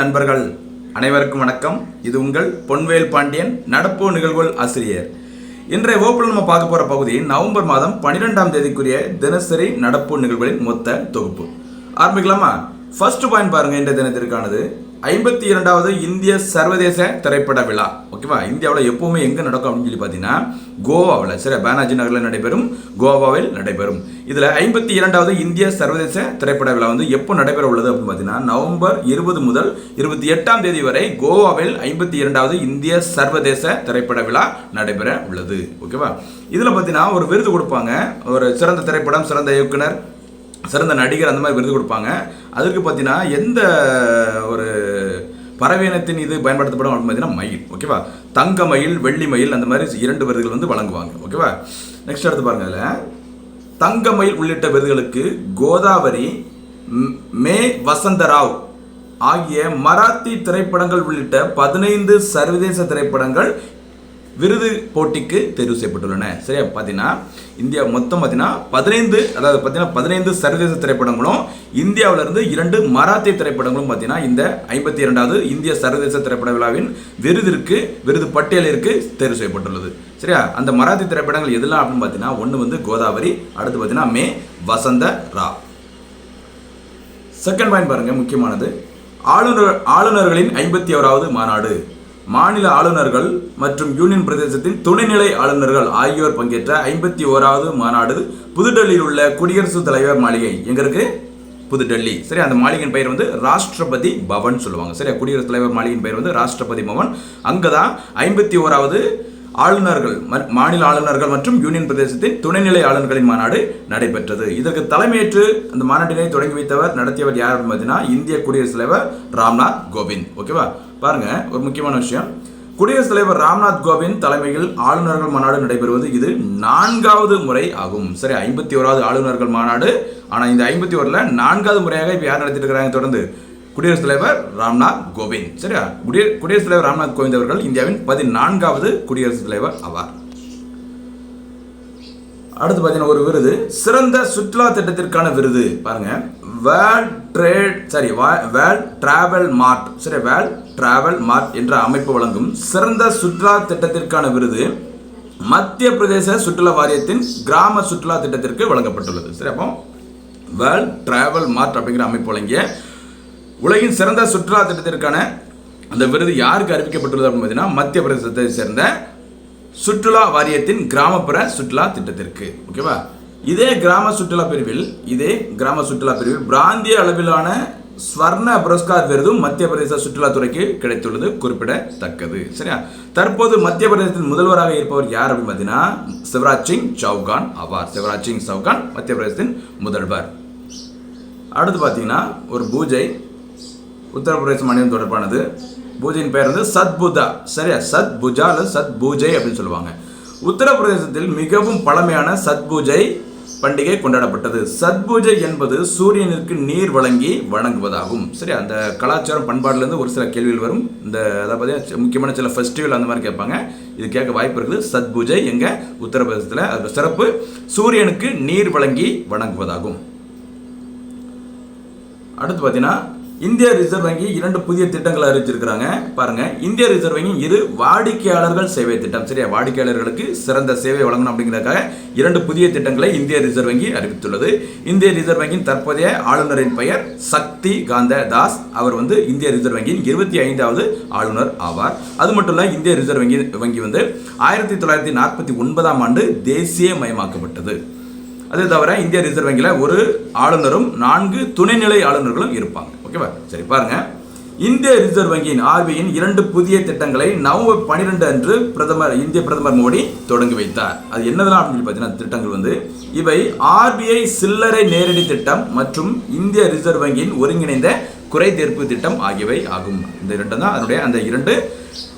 நண்பர்கள் அனைவருக்கும் வணக்கம். இது உங்கள் பொன்வேல் பாண்டியன் நடப்பு நிகழ்வுகள் ஆசிரியர். இன்றைய வகுப்பில் நம்ம பார்க்க போற பகுதி நவம்பர் மாதம் பன்னிரெண்டாம் தேதிக்குரிய தினசரி நடப்பு நிகழ்வுகளின் மொத்த தொகுப்பு. ஆரம்பிக்கலாமா? ஃபர்ஸ்ட் பாயிண்ட் பாருங்க இந்த தினத்திற்கானது. ஐம்பத்தி இரண்டாவது இந்திய சர்வதேச திரைப்பட விழா. ஓகேவா இந்தியாவில் எப்பவுமே எங்கே நடக்கும் அப்படின்னு சொல்லி பார்த்தீங்கன்னா கோவாவில் சரி பானாஜி நகரில் நடைபெறும் கோவாவில் நடைபெறும். இதில் ஐம்பத்தி இரண்டாவது இந்திய சர்வதேச திரைப்பட விழா வந்து எப்போ நடைபெற உள்ளது அப்படின்னு பார்த்தீங்கன்னா நவம்பர் இருபது முதல் இருபத்தி எட்டாம் தேதி வரை கோவாவில் ஐம்பத்தி இரண்டாவது இந்திய சர்வதேச திரைப்பட விழா நடைபெற உள்ளது. ஓகேவா இதில் பார்த்தீங்கன்னா ஒரு விருது கொடுப்பாங்க. ஒரு சிறந்த திரைப்படம் சிறந்த இயக்குனர் சிறந்த நடிகர் அந்த மாதிரி விருது கொடுப்பாங்க. அதுக்கு பார்த்தீங்கன்னா எந்த ஒரு பறவையினத்தின் இது பயன்படுத்தப்படும் அப்படின்னு பார்த்தீங்கன்னா மயில் ஓகேவா? தங்க மயில் வெள்ளி மயில் அந்த மாதிரி இரண்டு விருதுகள் வந்து வழங்குவாங்க ஓகேவா? நெக்ஸ்ட் அடுத்து பாருங்க அதில். தங்க மயில் உள்ளிட்ட விருதுகளுக்கு கோதாவரி மே வசந்தராவ் ஆகிய மராத்தி திரைப்படங்கள் உள்ளிட்ட பதினைந்து சர்வதேச திரைப்படங்கள் விருது போட்டிக்கு தேர்வு செய்யப்பட்டுள்ளன. சரியா பார்த்தீங்கன்னா இந்தியா மொத்தம் பார்த்தீங்கன்னா பதினைந்து அதாவது பார்த்தீங்கன்னா பதினைந்து சர்வதேச திரைப்படங்களும் இந்தியாவிலிருந்து இரண்டு மராத்தி திரைப்படங்களும் பார்த்தீங்கன்னா இந்த ஐம்பத்தி இரண்டாவது இந்திய சர்வதேச திரைப்பட விழாவின் விருதிற்கு விருது பட்டியலிற்கு தேர்வு செய்யப்பட்டுள்ளது. சரியா? அந்த மராத்தி திரைப்படங்கள் எதெல்லாம் அப்படின்னு பார்த்தீங்கன்னா ஒன்று வந்து கோதாவரி அடுத்து பார்த்தீங்கன்னா மே வசந்த ரா. செகண்ட் பாயிண்ட் பாருங்கள் முக்கியமானது. ஆளுநர் ஆளுநர்களின் ஐம்பத்தி ஓராவது மாநாடு. மாநில ஆளுநர்கள் மற்றும் யூனியன் பிரதேசத்தின் துணைநிலை ஆளுநர்கள் ஆகியோர் பங்கேற்ற ஐம்பத்தி ஓராவது மாநாடு புதுடெல்லியில் உள்ள குடியரசுத் தலைவர் மாளிகை. எங்க இருக்கு? புதுடெல்லி. சரி அந்த மாளிகையின் பெயர் வந்து ராஷ்டிரபதி பவன் சொல்லுவாங்க. சரியா? குடியரசுத் தலைவர் மாளிகையின் பெயர் வந்து ராஷ்டிரபதி பவன். அங்கதான் ஐம்பத்தி ஓராவது ஆளுநர்கள் மாநில ஆளுநர்கள் மற்றும் யூனியன் பிரதேசத்தின் துணைநிலை ஆளுநர்களின் மாநாடு நடைபெற்றது. இதற்கு தலைமையேற்று அந்த மாநாட்டினை தொடங்கி வைத்தவர் நடத்தியவர் யார் பார்த்தீங்கன்னா இந்திய குடியரசுத் தலைவர் ராம்நாத் கோவிந்த். ஓகேவா? பாருங்க ஒரு முக்கியமான விஷயம். குடியரசுத் தலைவர் ராம்நாத் கோவிந்த் தலைமையில் ஆளுநர்கள் மாநாடு நடைபெறுவது இது நான்காவது முறை ஆகும். சரி ஐம்பத்தி ஓராவது ஆளுநர்கள் மாநாடு. ஆனால் இந்த ஐம்பத்தி ஓரில் நான்காவது முறையாக இப்போ யார் நடத்திட்டு இருக்கிறாங்க தொடர்ந்து? குடியரசுத் தலைவர் ராம்நாத் கோவிந்த். சரியா? குடிய குடியரசுத் தலைவர் ராம்நாத் கோவிந்த் அவர்கள் இந்தியாவின் பதினான்காவது குடியரசுத் தலைவர் ஆவார். அடுத்து பார்த்தீங்கன்னா ஒரு விருது. சிறந்த சுற்றுலா திட்டத்திற்கான விருது. பாருங்க. World trade sorry world travel mart சரி வேர்ல்ட் டிராவல் மார்ட் என்ற அமைப்பு வழங்கும் சிறந்த சுற்றுலா திட்டத்திற்கான விருது மத்திய பிரதேச சுற்றுலா வாரியத்தின் கிராம சுற்றுலா திட்டத்திற்கு வழங்கப்பட்டுள்ளது. சரி அப்போ வேர்ல்ட் டிராவல் மார்ட் அப்படிங்கிற அமைப்பு வழங்கிய உலகின் சிறந்த சுற்றுலா திட்டத்திற்கான அந்த விருது யாருக்கு அறிவிக்கப்பட்டுள்ளது அப்படின்னு பார்த்தீங்கன்னா மத்திய பிரதேசத்தை சேர்ந்த சுற்றுலா வாரியத்தின் கிராமப்புற சுற்றுலா திட்டத்திற்கு. ஓகேவா? இதே கிராம சுற்றுலா பிரிவில் இதே கிராம சுற்றுலா பிரிவில் பிராந்திய அளவிலான ஸ்வர்ண புரஸ்கார் விருதும் மத்திய பிரதேச சுற்றுலாத்துறைக்கு கிடைத்துள்ளது குறிப்பிடத்தக்கது. சரியா? தற்போது மத்திய பிரதேசத்தின் முதல்வராக இருப்பவர் யார் அப்படின்னு பார்த்தீங்கன்னா சிவராஜ் சிங் சௌகான் ஆவார். சிவராஜ் சிங் சௌகான் மத்திய பிரதேசத்தின் முதல்வர். அடுத்து பார்த்தீங்கன்னா ஒரு பூஜை உத்தரப்பிரதேச மாநிலம் தொடர்பானது. பூஜையின் பெயர் வந்து சத்புதா சரியா? சத் புஜா அல்லது சத் பூஜை அப்படின்னு சொல்லுவாங்க. உத்தரப்பிரதேசத்தில் மிகவும் பழமையான சத் பூஜை பண்டிகை கொண்டாடப்பட்டது. சத்பூஜை என்பது சூரியனுக்கு நீர் வழங்கி வணங்குவதாகும். சரி அந்த கலாச்சாரம் பண்பாடுலேருந்து ஒரு சில கேள்விகள் வரும். இந்த அதை பார்த்தீங்கன்னா முக்கியமான சில ஃபெஸ்டிவல் அந்த மாதிரி கேட்பாங்க. இது கேட்க வாய்ப்பு இருக்குது. சத்பூஜை எங்கள் உத்தரப்பிரதேசத்தில். அது சிறப்பு. சூரியனுக்கு நீர் வழங்கி வணங்குவதாகும். அடுத்து பார்த்தீங்கன்னா இந்திய ரிசர்வ் வங்கி இரண்டு புதிய திட்டங்களை அறிவிச்சிருக்கிறாங்க. பாருங்க இந்திய ரிசர்வ் வங்கி இரு வாடிக்கையாளர்கள் சேவை திட்டம். சரியா? வாடிக்கையாளர்களுக்கு சிறந்த சேவை வழங்கணும் அப்படிங்கிறதுக்காக இரண்டு புதிய திட்டங்களை இந்திய ரிசர்வ் வங்கி அறிவித்துள்ளது. இந்திய ரிசர்வ் வங்கியின் தற்போதைய ஆளுநரின் பெயர் சக்தி காந்த தாஸ். அவர் வந்து இந்திய ரிசர்வ் வங்கியின் இருபத்தி ஐந்தாவது ஆளுநர் ஆவார். அது மட்டும் இல்ல இந்திய ரிசர்வ் வங்கி வங்கி வந்து ஆயிரத்தி தொள்ளாயிரத்தி நாற்பத்தி ஒன்பதாம் ஆண்டு தேசிய மயமாக்கப்பட்டது அது தவிர இந்திய ரிசர்வ் வங்கியில் ஒரு ஆளுநரும் நான்கு துணைநிலை ஆளுநர்களும் இருப்பாங்க. ஓகேவா சரி பாருங்க. இந்திய ரிசர்வ் வங்கியின் ஆர்பிஐயின் இரண்டு புதிய திட்டங்களை நவம்பர் பன்னிரெண்டு அன்று பிரதமர் இந்திய பிரதமர் மோடி தொடங்கி வைத்தார். அது என்னதெல்லாம் அப்படின்னு பார்த்தீங்கன்னா திட்டங்கள் வந்து இவை ஆர்பிஐ சில்லறை நேரடி திட்டம் மற்றும் இந்திய ரிசர்வ் வங்கியின் ஒருங்கிணைந்த குறை தீர்ப்பு திட்டம் ஆகியவை ஆகும். இந்த இரண்டு தான் அதனுடைய அந்த இரண்டு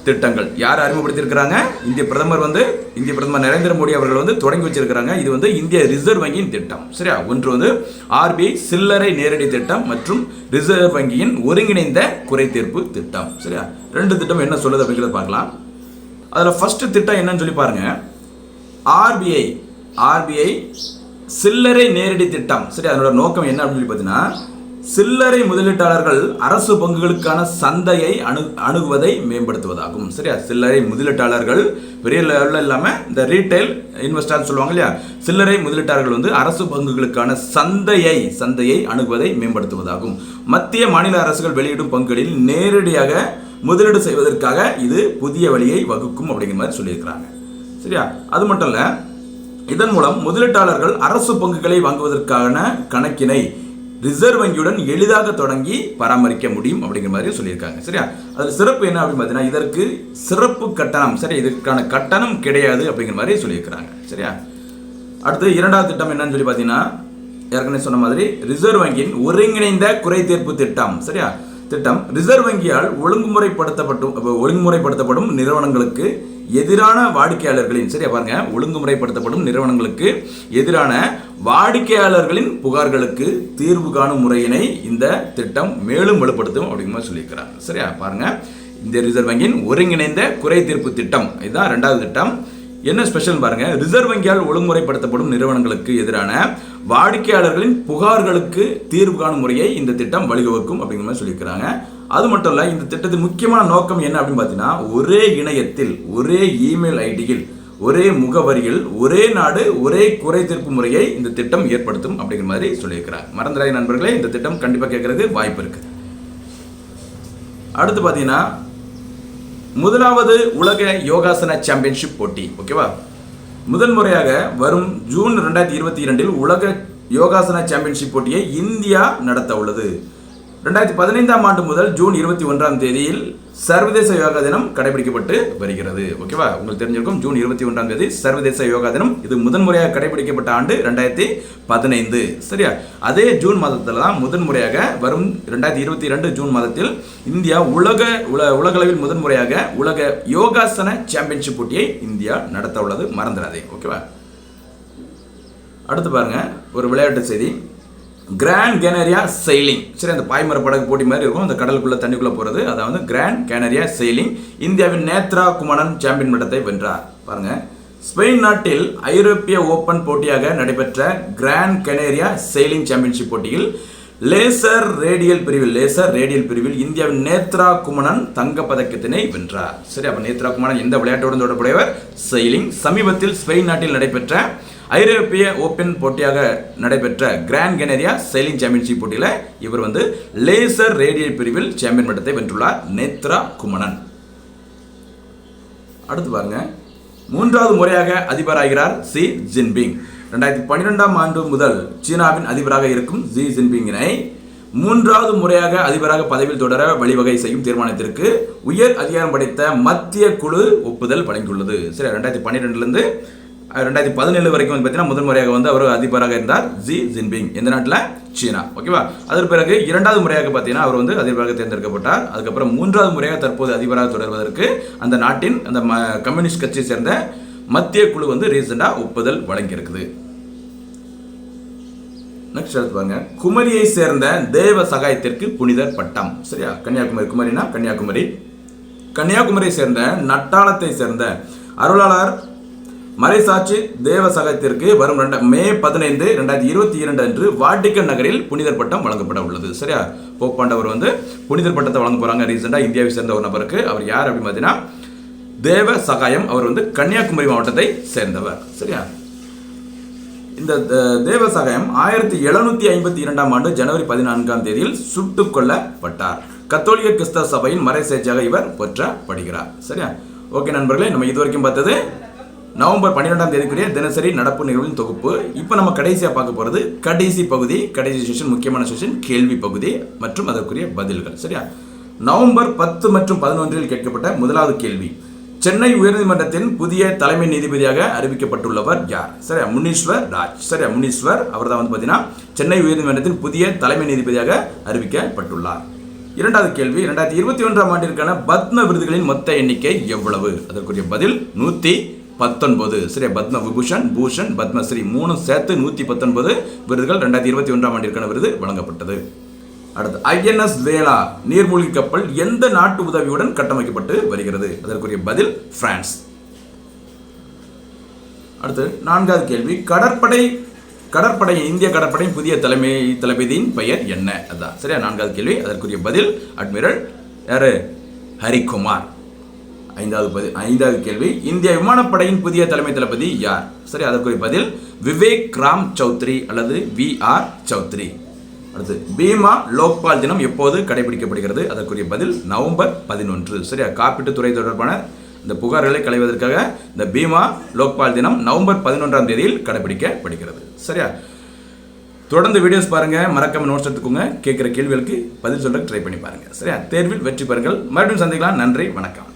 திட்டங்கள். யார் அறிமுகப்படுத்தியிருக்கிறாங்க? இந்திய பிரதமர் வந்து இந்திய பிரதமர் நரேந்திர மோடி அவர்கள் வந்து தொடங்கி வச்சிருக்கிறாங்க. இது வந்து இந்திய ரிசர்வ் வங்கியின் திட்டம். சரியா? ஒன்று வந்து ஆர்பிஐ சில்லறை நேரடி திட்டம் மற்றும் ரிசர்வ் வங்கியின் ஒருங்கிணைந்த குறைத்தீர்ப்பு திட்டம். சரியா? ரெண்டு திட்டம் என்ன சொல்லுது அப்படிங்கிறத பார்க்கலாம். அதில் ஃபர்ஸ்ட் திட்டம் என்னன்னு சொல்லி பாருங்க. ஆர்பிஐ ஆர்பிஐ சில்லறை நேரடி திட்டம். சரி அதனோட நோக்கம் என்ன அப்படின்னு சொல்லி பார்த்தீங்கன்னா சில்லறை முதலீட்டாளர்கள் அரசு பங்குகளுக்கான சந்தையை அணு அணுகுவதை மேம்படுத்துவதாகும். சரியா? சில்லறை முதலீட்டாளர்கள் பெரிய லெவலில் இல்லாமல் இந்த ரீட்டைல் இன்வெஸ்டர்னு சொல்லுவாங்க இல்லையா? சில்லறை முதலீட்டாளர்கள் வந்து அரசு பங்குகளுக்கான சந்தையை சந்தையை அணுகுவதை மேம்படுத்துவதாகும். மத்திய மாநில அரசுகள் வெளியிடும் பங்குகளில் நேரடியாக முதலீடு செய்வதற்காக இது புதிய வழியை வகுக்கும் அப்படிங்கிற மாதிரி சொல்லியிருக்கிறாங்க. சரியா? அது மட்டும் இல்லை இதன் மூலம் முதலீட்டாளர்கள் அரசு பங்குகளை வாங்குவதற்கான கணக்கினை ரிசர்வ் வங்கியுடன் எளிதாக தொடங்கி பராமரிக்க முடியும் அப்படிங்கிற மாதிரி சொல்லியிருக்காங்க. சரியா? அதில் சிறப்பு என்ன அப்படின்னு பார்த்தீங்கன்னா இதற்கு சிறப்பு கட்டணம் சரி இதற்கான கட்டணம் கிடையாது அப்படிங்கிற மாதிரி சொல்லியிருக்கிறாங்க. சரியா? அடுத்து இரண்டாவது திட்டம் என்னன்னு சொல்லி பார்த்தீங்கன்னா ஏற்கனவே சொன்ன மாதிரி ரிசர்வ் வங்கியின் ஒருங்கிணைந்த குறை தீர்ப்பு திட்டம். சரியா? திட்டம் ரிசர்வ் வங்கியால் ஒழுங்குமுறைப்படுத்தப்பட்டும் ஒழுங்குமுறைப்படுத்தப்படும் நிறுவனங்களுக்கு எதிரான வாடிக்கையாளர்களின் சரியா பாருங்க ஒழுங்குமுறைப்படுத்தப்படும் நிறுவனங்களுக்கு எதிரான வாடிக்கையாளர்களின் புகார்களுக்கு தீர்வு காணும் முறையினை இந்த திட்டம் மேலும் வலுப்படுத்தும் அப்படிங்கிற மாதிரி சொல்லியிருக்கிறாங்க. சரியா பாருங்க இந்த ரிசர்வ் வங்கியின் ஒருங்கிணைந்த குறை தீர்ப்பு திட்டம் இதுதான் ரெண்டாவது திட்டம். என்ன ஸ்பெஷல் பாருங்க ரிசர்வ் வங்கியால் ஒழுங்குமுறைப்படுத்தப்படும் நிறுவனங்களுக்கு எதிரான வாடிக்கையாளர்களின் புகார்களுக்கு தீர்வு காணும் முறையை இந்த திட்டம் வழிவகுக்கும் அப்படிங்கிற மாதிரி சொல்லியிருக்கிறாங்க. அது மட்டும் இல்லை இந்த திட்டத்தின் முக்கியமான நோக்கம் என்ன அப்படின்னு பார்த்தீங்கன்னா ஒரே இணையத்தில் ஒரே இமெயில் ஐடியில் ஒரே முகவரியில் ஒரே நாடு ஒரே குறை தீர்ப்பு முறையை இந்த திட்டம் ஏற்படுத்தும் அப்படிங்கிற மாதிரி சொல்லியிருக்கிறார் மறந்துடாத நண்பர்களே இந்த திட்டம் கண்டிப்பாக கேட்கறதுக்கு வாய்ப்பு இருக்கு. அடுத்து பார்த்தீங்கன்னா முதலாவது உலக யோகாசன சாம்பியன்ஷிப் போட்டி ஓகேவா முதன்முறையாக வரும் ஜூன் ரெண்டாயிரத்தி இருபத்தி இரண்டில் உலக யோகாசன சாம்பியன்ஷிப் போட்டியை இந்தியா நடத்த உள்ளது ரெண்டாயிரத்தி பதினைந்தாம் ஆண்டு முதல் ஜூன் இருபத்தி ஒன்றாம் தேதியில் சர்வதேச யோகா தினம் கடைபிடிக்கப்பட்டு வருகிறது. ஓகேவா உங்களுக்கு தெரிஞ்சிருக்கும் ஜூன் இருபத்தி ஒன்றாம் தேதி சர்வதேச யோகா தினம். இது முதன்முறையாக கடைபிடிக்கப்பட்ட ஆண்டு ரெண்டாயிரத்தி பதினைந்து. சரியா? அதே ஜூன் மாதத்தில் தான் முதன்முறையாக வரும் ரெண்டாயிரத்தி இருபத்தி ரெண்டு ஜூன் மாதத்தில் இந்தியா உலக உல உலகளவில் முதன்முறையாக உலக யோகாசன சாம்பியன்ஷிப் போட்டியை இந்தியா நடத்த உள்ளது. மறந்துடாதே. ஓகேவா அடுத்து பாருங்க ஒரு விளையாட்டு செய்தி. கிராண்ட் கேனரியா செயலிங் சரி அந்த பாய்மர படகு போட்டி மாதிரி இருக்கும். அந்த கடலுக்குள்ளே தண்ணிக்குள்ளே போகிறது அதாவது கிராண்ட் கேனரியா செயலிங் இந்தியாவின் நேத்ரா குமணன் சாம்பியன் பட்டத்தை வென்றார். பாருங்கள் ஸ்பெயின் நாட்டில் ஐரோப்பிய ஓப்பன் போட்டியாக நடைபெற்ற கிராண்ட் கெனேரியா செயலிங் சாம்பியன்ஷிப் போட்டியில் லேசர் ரேடியல் பிரிவில் லேசர் ரேடியல் பிரிவில் இந்தியாவின் நேத்ரா குமணன் தங்கப்பதக்கத்தினை வென்றார். சரி அப்போ நேத்ரா குமணன் எந்த விளையாட்டுடன் தொடர்புடையவர்? செயலிங் சமீபத்தில் ஸ்பெயின் நாட்டில் நடைபெற்ற ஐரோப்பிய ஓப்பன் போட்டியாக நடைபெற்ற கிராண்ட் கெனரியா செயிலிங் சாம்பியன்ஷிப் போட்டியில் இவர் வந்து லேசர் ரேடியல் பிரிவில் சாம்பியன் பட்டத்தை வென்றுள்ளார் நேத்ரா குமணன். அடுத்து பாருங்க. மூன்றாவது முறையாக அதிபராகிறார் சி ஜின்பிங். ரெண்டாயிரத்தி பன்னிரெண்டாம் ஆண்டு முதல் சீனாவின் அதிபராக இருக்கும் ஜி ஜின்பிங்கினை மூன்றாவது முறையாக அதிபராக பதவியில் தொடர வழிவகை செய்யும் தீர்மானத்திற்கு உயர் அதிகாரம் படைத்த மத்திய குழு ஒப்புதல் வழங்கியுள்ளது. சரி ரெண்டாயிரத்தி பன்னிரெண்டுலேருந்து ரெண்டாயிரத்தி பதினேழு வரைக்கும் வந்து பார்த்தீங்கன்னா முதல் முறையாக வந்து அவர் அதிபராக இருந்தார். ஜி ஜின்பிங் எந்த நாட்டில்? சீனா. ஓகேவா அதற்கு பிறகு இரண்டாவது முறையாக பார்த்தீங்கன்னா அவர் வந்து அதிபராக தேர்ந்தெடுக்கப்பட்டார். அதுக்கப்புறம் மூன்றாவது முறையாக தற்போது அதிபராக தொடர்வதற்கு அந்த நாட்டின் அந்த ம- கம்யூனிஸ்ட் கட்சியை சேர்ந்த மத்திய குழு வந்து ரீசெண்டாக ஒப்புதல் வழங்கியிருக்குது. நெக்ஸ்ட் எடுத்து பாருங்க. குமரியை சேர்ந்த தேவ சகாயத்திற்கு புனிதர் பட்டம். சரியா? கன்னியாகுமரி. குமரினா கன்னியாகுமரி. கன்னியாகுமரியை சேர்ந்த நட்டாளத்தை சேர்ந்த அருளாளர் மறைசாட்சி தேவசகத்திற்கு வரும் ரெண்ட மே பதினைந்து ரெண்டாயிரத்தி இருபத்தி இரண்டு அன்று வாட்டிக்கன் நகரில் புனிதர் பட்டம் வழங்கப்பட உள்ளது. சரியா? போப்பாண்டவர் வந்து புனிதர் பட்டத்தை வழங்க போறாங்க ரீசெண்டாக இந்தியாவை சேர்ந்த ஒரு நபருக்கு. அவர் யார் அப்படின்னு பார்த்தீங்கன்னா தேவ சகாயம் அவர் வந்து கன்னியாகுமரி மாவட்டத்தை சேர்ந்தவர். சரியா? இந்த தேவ சகாயம் ஆயிரத்தி எழுநூத்தி ஐம்பத்தி இரண்டாம் ஆண்டு ஜனவரி பதினான்காம் தேதியில் சுட்டுக் கொல்லப்பட்டார். கத்தோலிக்க கிறிஸ்தவ சபையின் மறைசேட்சியாக இவர் போற்றப்படுகிறார். சரியா? ஓகே நண்பர்களே நம்ம இதுவரைக்கும் பார்த்தது நவம்பர் பன்னிரெண்டாம் தேதிக்குரிய தினசரி நடப்பு நிகழ்வின் தொகுப்பு. இப்போ நம்ம கடைசியாக பார்க்க போகிறது கடைசி பகுதி கடைசி செஷன் முக்கியமான செஷன் கேள்வி பகுதி மற்றும் அதற்குரிய பதில்கள். சரியா? நவம்பர் பத்து மற்றும் பதினொன்றில் கேட்கப்பட்ட முதலாவது கேள்வி. சென்னை உயர்நீதிமன்றத்தின் புதிய தலைமை நீதிபதியாக அறிவிக்கப்பட்டுள்ளவர் யார்? சரியா? முனீஸ்வர் ராஜ். சரியா? முனீஸ்வர் அவர் தான் வந்து பார்த்தீங்கன்னா சென்னை உயர்நீதிமன்றத்தின் புதிய தலைமை நீதிபதியாக அறிவிக்கப்பட்டுள்ளார். இரண்டாவது கேள்வி இரண்டாயிரத்தி இருபத்தி ஒன்றாம் ஆண்டிற்கான பத்ம விருதுகளின் மொத்த எண்ணிக்கை எவ்வளவு? அதற்குரிய பதில் நூற்றி பத்தொன்பது. ஸ்ரீ பத்ம விபூஷன் பூஷன் பத்மஸ்ரீ மூணு சேர்த்து நூற்றி பத்தொன்பது விருதுகள் ரெண்டாயிரத்தி இருபத்தி ஒன்றாம் ஆண்டிற்கான விருது வழங்கப்பட்டது. அடுத்து ஐஎன்எஸ் வேலா நீர்மூழ்கி கப்பல் எந்த நாட்டு உதவியுடன் கட்டமைக்கப்பட்டு வருகிறது? அதற்குரிய பதில் பிரான்ஸ். அடுத்து நான்காவது கேள்வி கடற்படை கடற்படை இந்திய கடற்படையின் புதிய தலைமை தளபதியின் பெயர் என்ன? அதான் சரியா? நான்காவது கேள்வி அதற்குரிய பதில் அட்மிரல் யாரு? ஹரிகுமார். ஐந்தாவது பதில் ஐந்தாவது கேள்வி. இந்திய விமானப்படையின் புதிய தலைமை தளபதி யார்? சரி அதற்குரிய பதில் விவேக் ராம் சௌத்ரி அல்லது வி ஆர் சௌத்ரி. அடுத்து பீமா லோக்பால் தினம் எப்போது கடைபிடிக்கப்படுகிறது? அதற்குரிய பதில் நவம்பர் பதினொன்று. சரியா காப்பீட்டுத் துறை தொடர்பான இந்த புகார்களை களைவதற்காக இந்த பீமா லோக்பால் தினம் நவம்பர் பதினொன்றாம் தேதியில் கடைபிடிக்கப்படுகிறது. சரியா? தொடர்ந்து வீடியோஸ் பாருங்க மறக்காம நோட்ஸ் எடுத்துக்கோங்க. கேட்குற கேள்விகளுக்கு பதில் சொல்ல ட்ரை பண்ணி பாருங்க. சரியா? தேர்வில் வெற்றி பெறுங்கள். மறுபடியும் சந்திக்கலாம். நன்றி வணக்கம்.